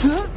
Isang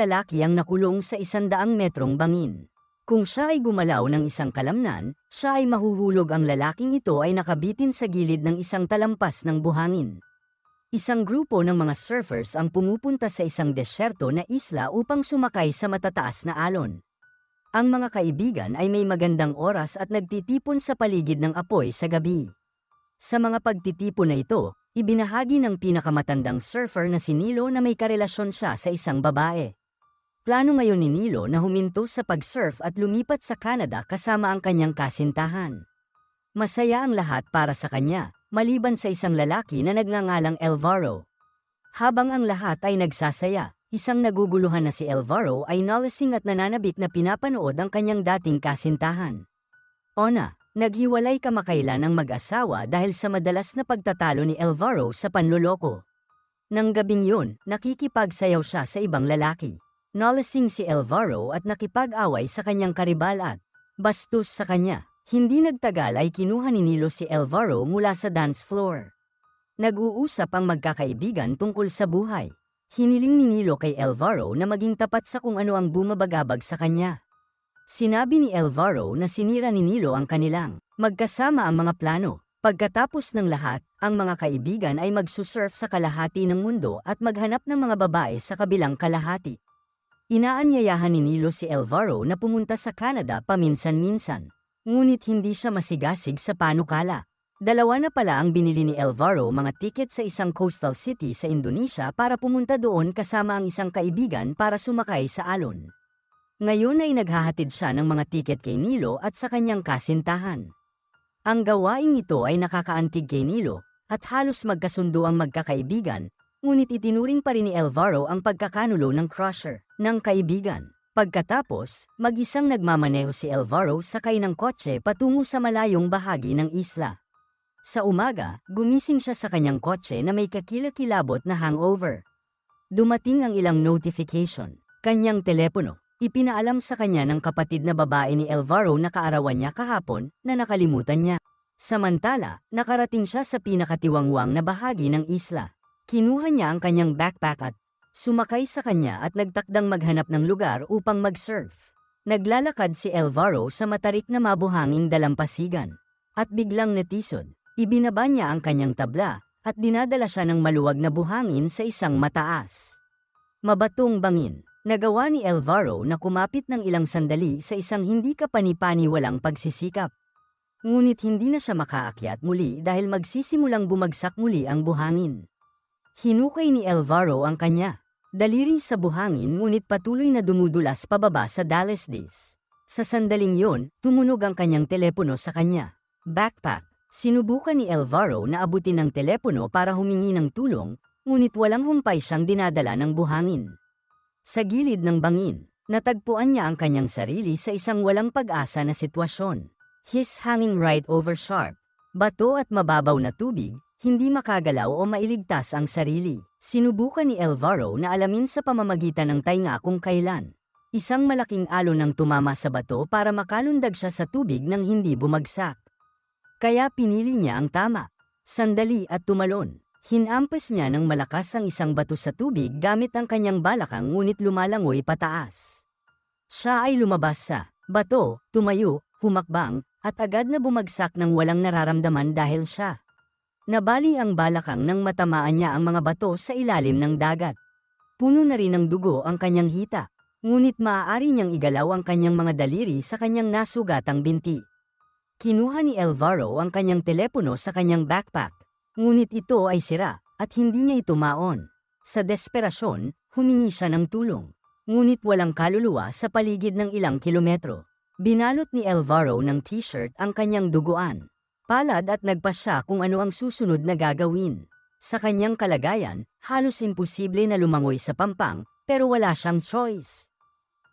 lalaki ang nakulong sa isandaang metrong bangin. Kung siya ay gumalaw ng isang kalamnan, siya ay mahuhulog ang lalaking ito ay nakabitin sa gilid ng isang talampas ng buhangin. Isang grupo ng mga surfers ang pumupunta sa isang desyerto na isla upang sumakay sa matataas na alon. Ang mga kaibigan ay may magandang oras at nagtitipon sa paligid ng apoy sa gabi. Sa mga pagtitipon na ito, ibinahagi ng pinakamatandang surfer na si Nilo na may karelasyon siya sa isang babae. Plano ngayon ni Nilo na huminto sa pag-surf at lumipat sa Canada kasama ang kanyang kasintahan. Masaya ang lahat para sa kanya, maliban sa isang lalaki na nagngangalang Elvaro. Habang ang lahat ay nagsasaya, isang naguguluhan na si Elvaro ay nalasing at nananabik na pinapanood ang kanyang dating kasintahan. Ona, naghiwalay kamakailan ang mag-asawa dahil sa madalas na pagtatalo ni Elvaro sa panloloko. Nang gabing yun, nakikipagsayaw siya sa ibang lalaki. Nalasing si Elvaro at nakipag-away sa kanyang karibal at bastos sa kanya. Hindi nagtagal ay kinuha ni Nilo si Elvaro mula sa dance floor. Nag-uusap ang magkakaibigan tungkol sa buhay. Hiniling ni Nilo kay Elvaro na maging tapat sa kung ano ang bumabagabag sa kanya. Sinabi ni Elvaro na sinira ni Nilo ang kanilang magkasama ang mga plano. Pagkatapos ng lahat, ang mga kaibigan ay magsusurf sa kalahati ng mundo at maghanap ng mga babae sa kabilang kalahati. Inaanyayahan ni Nilo si Elvaro na pumunta sa Canada paminsan-minsan. Ngunit hindi siya masigasig sa panukala. Dalawa na pala ang binili ni Elvaro mga tiket sa isang coastal city sa Indonesia para pumunta doon kasama ang isang kaibigan para sumakay sa alon. Ngayon ay naghahatid siya ng mga tiket kay Nilo at sa kanyang kasintahan. Ang gawaing ito ay nakakaantig kay Nilo at halos magkasundo ang magkakaibigan ngunit itinuring pa rin ni Elvaro ang pagkakanulo ng crusher ng kaibigan. Pagkatapos, mag-isang nagmamaneho si Elvaro sakay ng kotse patungo sa malayong bahagi ng isla. Sa umaga, gumising siya sa kanyang kotse na may kakilakilabot na hangover. Dumating ang ilang notification. Kanyang telepono, ipinaalam sa kanya ng kapatid na babae ni Elvaro na kaarawan niya kahapon na nakalimutan niya. Samantala, nakarating siya sa pinakatiwangwang na bahagi ng isla. Kinuha niya ang kanyang backpack at sumakay sa kanya at nagtakdang maghanap ng lugar upang mag-surf. Naglalakad si Elvaro sa matarik na mabuhanging dalampasigan. At biglang natisod, ibinaba niya ang kanyang tabla at dinadala siya ng maluwag na buhangin sa isang mataas. Mabatong bangin, nagawa ni Elvaro na kumapit ng ilang sandali sa isang hindi kapani-pani walang pagsisikap. Ngunit hindi na siya makaakyat muli dahil magsisimulang bumagsak muli ang buhangin. Hinukay ni Elvaro ang kanya. Daliri sa buhangin ngunit patuloy na dumudulas pababa sa Dallas Days. Sa sandaling yon, tumunog ang kanyang telepono sa kanya. Backpack. Sinubukan ni Elvaro na abutin ang telepono para humingi ng tulong, ngunit walang humpay siyang dinadala ng buhangin. Sa gilid ng bangin, natagpuan niya ang kanyang sarili sa isang walang pag-asa na sitwasyon. He's hanging right over sharp. Bato at mababaw na tubig, hindi makagalaw o mailigtas ang sarili. Sinubukan ni Elvaro na alamin sa pamamagitan ng tainga kung kailan. Isang malaking alon ang tumama sa bato para makalundag siya sa tubig nang hindi bumagsak. Kaya pinili niya ang tama. Sandali at tumalon. Hinampas niya ng malakas ang isang bato sa tubig gamit ang kanyang balakang ngunit lumalangoy pataas. Siya ay lumabas sa bato, tumayo, humakbang, at agad na bumagsak ng walang nararamdaman dahil siya. Nabali ang balakang nang matamaan niya ang mga bato sa ilalim ng dagat. Puno na rin ng dugo ang kanyang hita, ngunit maaari niyang igalaw ang kanyang mga daliri sa kanyang nasugatang binti. Kinuha ni Elvaro ang kanyang telepono sa kanyang backpack, ngunit ito ay sira at hindi niya ito maon. Sa desperasyon, humingi siya ng tulong, ngunit walang kaluluwa sa paligid ng ilang kilometro. Binalot ni Elvaro ng t-shirt ang kanyang duguan. Palad at nagpa siya kung ano ang susunod na gagawin. Sa kanyang kalagayan, halos imposible na lumangoy sa pampang, pero wala siyang choice.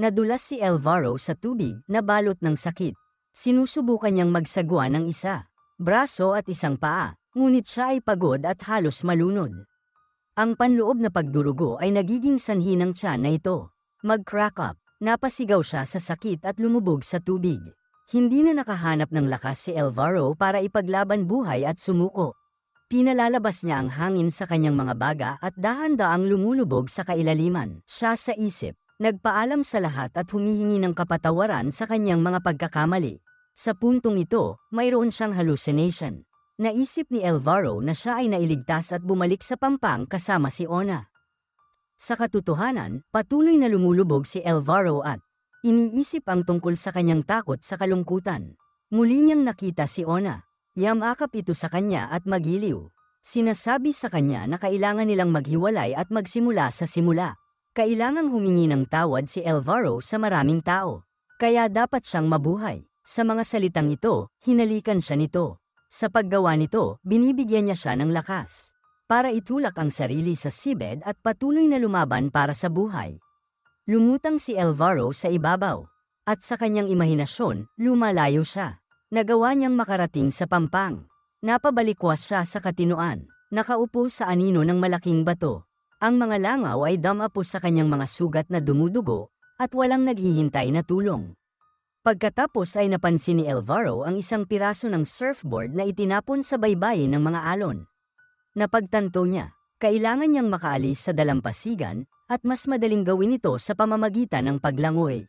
Nadulas si Elvaro sa tubig na balot ng sakit. Sinusubukan niyang magsagwa ng isa, braso at isang paa, ngunit siya ay pagod at halos malunod. Ang panloob na pagdurugo ay nagiging sanhi ng tiyan na ito. Mag-crack up, napasigaw siya sa sakit at lumubog sa tubig. Hindi na nakahanap ng lakas si Elvaro para ipaglaban buhay at sumuko. Pinalalabas niya ang hangin sa kanyang mga baga at dahan-daang lumulubog sa kailaliman. Siya sa isip, nagpaalam sa lahat at humihingi ng kapatawaran sa kanyang mga pagkakamali. Sa puntong ito, mayroon siyang hallucination. Naisip ni Elvaro na siya ay nailigtas at bumalik sa pampang kasama si Ona. Sa katotohanan, patuloy na lumulubog si Elvaro at iniisip ang tungkol sa kanyang takot sa kalungkutan. Muli niyang nakita si Ona. Yamakap ito sa kanya at magiliw. Sinasabi sa kanya na kailangan nilang maghiwalay at magsimula sa simula. Kailangang humingi ng tawad si Elvaro sa maraming tao. Kaya dapat siyang mabuhay. Sa mga salitang ito, hinalikan siya nito. Sa paggawa nito, binibigyan niya siya ng lakas para itulak ang sarili sa seabed at patuloy na lumaban para sa buhay. Lumutang si Elvaro sa ibabaw, at sa kanyang imahinasyon, lumalayo siya. Nagawa niyang makarating sa pampang. Napabalikwas siya sa katinuan, nakaupo sa anino ng malaking bato. Ang mga langaw ay damapo sa kanyang mga sugat na dumudugo at walang naghihintay na tulong. Pagkatapos ay napansin ni Elvaro ang isang piraso ng surfboard na itinapon sa baybayin ng mga alon. Napagtanto niya, kailangan niyang makaalis sa dalampasigan at mas madaling gawin ito sa pamamagitan ng paglangoy.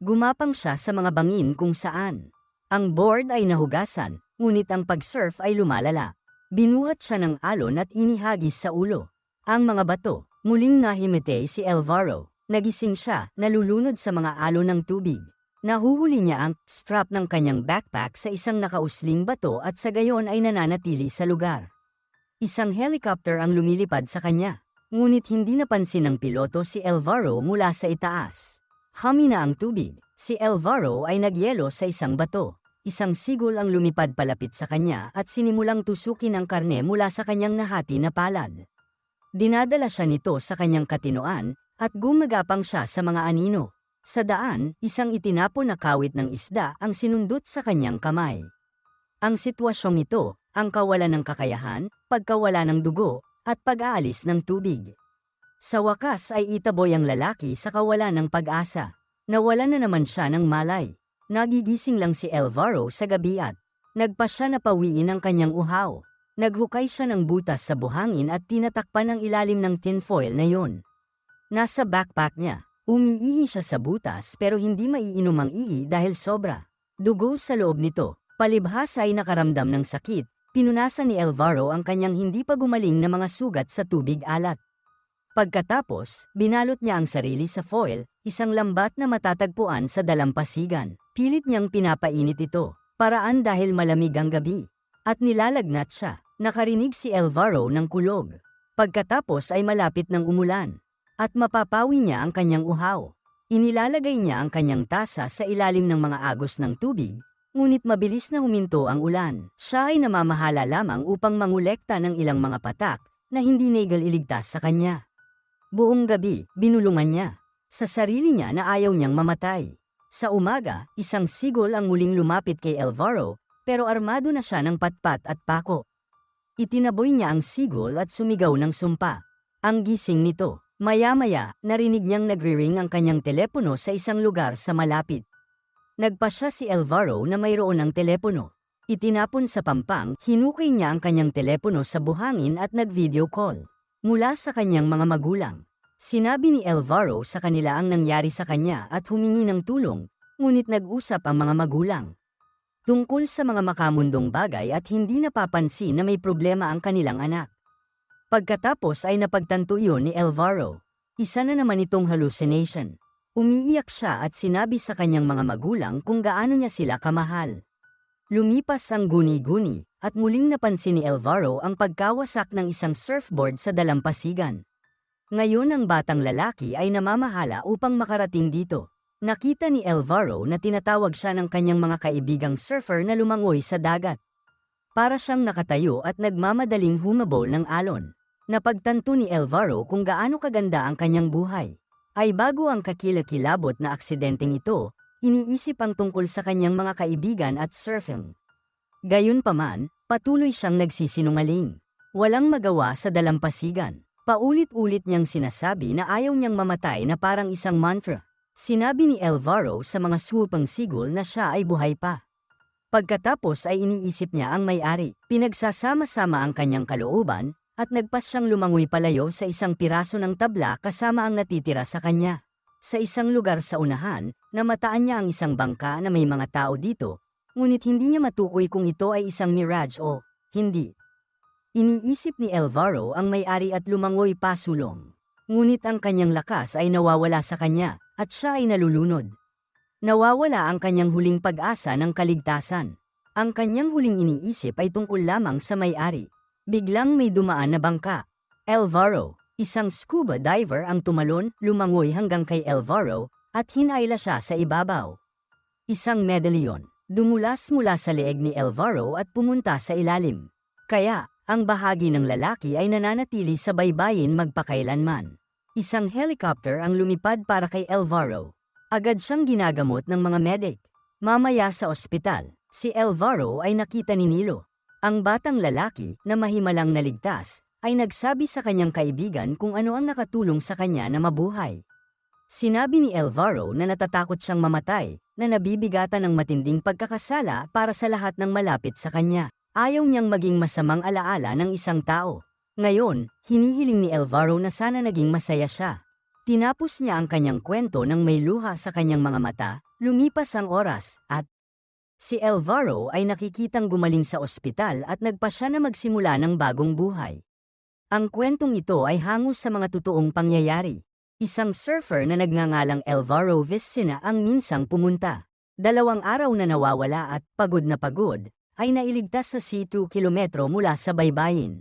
Gumapang siya sa mga bangin kung saan. Ang board ay nahugasan, ngunit ang pag-surf ay lumalala. Binuhat siya ng alon at inihagis sa ulo. Ang mga bato, muling nahimete si Elvaro. Nagising siya, nalulunod sa mga alon ng tubig. Nahuhuli niya ang strap ng kanyang backpack sa isang nakausling bato at sa gayon ay nananatili sa lugar. Isang helicopter ang lumilipad sa kanya, ngunit hindi napansin ng piloto si Elvaro mula sa itaas. Hamina ang tubig, si Elvaro ay nagyelo sa isang bato. Isang sigol ang lumipad palapit sa kanya at sinimulang tusukin ang karne mula sa kanyang nahati na palad. Dinadala siya nito sa kanyang katinoan at gumagapang siya sa mga anino. Sa daan, isang itinapon na kawit ng isda ang sinundot sa kanyang kamay. Ang sitwasyong ito, ang kawalan ng kakayahan, pagkawala ng dugo, at pag-aalis ng tubig. Sa wakas ay itaboy ang lalaki sa kawalan ng pag-asa. Nawala na naman siya ng malay. Nagigising lang si Elvaro sa gabi at nagpa siya na pawiin ang kanyang uhaw. Naghukay siya ng butas sa buhangin at tinatakpan ang ilalim ng tinfoil na yon. Nasa backpack niya, Umiihi siya sa butas pero hindi maiinom ang ihi dahil sobra. Dugo sa loob nito, palibhasa ay nakaramdam ng sakit, pinunasan ni Elvaro ang kanyang hindi pa gumaling na mga sugat sa tubig alat. Pagkatapos, binalot niya ang sarili sa foil, isang lambat na matatagpuan sa dalampasigan. Pilit niyang pinapainit ito, paraan dahil malamig ang gabi. At nilalagnat siya, nakarinig si Elvaro ng kulog. Pagkatapos ay malapit ng umulan at mapapawi niya ang kanyang uhaw. Inilalagay niya ang kanyang tasa sa ilalim ng mga agos ng tubig, ngunit mabilis na huminto ang ulan. Siya ay namamahala lamang upang mangulekta ng ilang mga patak na hindi negal iligtas sa kanya. Buong gabi, binulungan niya sa sarili niya na ayaw niyang mamatay. Sa umaga, isang sigol ang muling lumapit kay Elvaro, pero armado na siya ng patpat at pako. Itinaboy niya ang sigol at sumigaw ng sumpa. Ang gising nito, Maya-maya, narinig niyang nagre-ring ang kanyang telepono sa isang lugar sa malapit. Nagpa siya si Elvaro na mayroon ng telepono. Itinapon sa pampang, hinukay niya ang kanyang telepono sa buhangin at nag-video call. Mula sa kanyang mga magulang. Sinabi ni Elvaro sa kanila ang nangyari sa kanya at humingi ng tulong, ngunit nag-usap ang mga magulang. Tungkol sa mga makamundong bagay at hindi napapansin na may problema ang kanilang anak. Pagkatapos ay napagtanto iyon ni Elvaro. Isa na naman itong hallucination. Umiiyak siya at sinabi sa kanyang mga magulang kung gaano niya sila kamahal. Lumipas ang guni-guni at muling napansin ni Elvaro ang pagkawasak ng isang surfboard sa dalampasigan. Ngayon ang batang lalaki ay namamahala upang makarating dito. Nakita ni Elvaro na tinatawag siya ng kanyang mga kaibigang surfer na lumangoy sa dagat. Para siyang nakatayo at nagmamadaling humabol ng alon. Napagtanto ni Elvaro kung gaano kaganda ang kanyang buhay. Ay bago ang kakilakilabot na aksidenteng ito, iniisip ang tungkol sa kanyang mga kaibigan at surfing. Gayunpaman, Patuloy siyang nagsisinungaling. Walang magawa sa dalampasigan. Paulit-ulit niyang sinasabi na ayaw niyang mamatay na parang isang mantra. Sinabi ni Alvaro sa mga swoopang sigol na siya ay buhay pa. Pagkatapos ay iniisip niya ang may-ari. Pinagsasama-sama ang kanyang kalooban at nagpas siyang lumangoy palayo sa isang piraso ng tabla kasama ang natitira sa kanya. Sa isang lugar sa unahan, namataan niya ang isang bangka na may mga tao dito, ngunit hindi niya matukoy kung ito ay isang mirage o hindi. Iniisip ni Alvaro ang may-ari at lumangoy pasulong. Ngunit ang kanyang lakas ay nawawala sa kanya at siya ay nalulunod. Nawawala ang kanyang huling pag-asa ng kaligtasan. Ang kanyang huling iniisip ay tungkol lamang sa may-ari. Biglang may dumaan na bangka. Alvaro, isang scuba diver ang tumalon, lumangoy hanggang kay Alvaro at hinayla siya sa ibabaw. Isang medalyon, dumulas mula sa leeg ni Alvaro at pumunta sa ilalim. Kaya, ang bahagi ng lalaki ay nananatili sa baybayin magpakailanman. Isang helicopter ang lumipad para kay Alvaro. Agad siyang ginagamot ng mga medic. Mamaya sa ospital, si Alvaro ay nakita ni Nilo. Ang batang lalaki na mahimalang naligtas ay nagsabi sa kanyang kaibigan kung ano ang nakatulong sa kanya na mabuhay. Sinabi ni Alvaro na natatakot siyang mamatay, na nabibigatan ng matinding pagkakasala para sa lahat ng malapit sa kanya. Ayaw niyang maging masamang alaala ng isang tao. Ngayon, hinihiling ni Alvaro na sana naging masaya siya. Tinapos niya ang kanyang kwento ng may luha sa kanyang mga mata, lumipas ang oras, at si Alvaro ay nakikitang gumaling sa ospital at nagpa siya na magsimula ng bagong buhay. Ang kwentong ito ay hangus sa mga totoong pangyayari. Isang surfer na nagngangalang Alvaro Vicina ang minsang pumunta. Dalawang araw na nawawala at pagod na pagod, ay nailigtas sa C2 kilometro mula sa baybayin.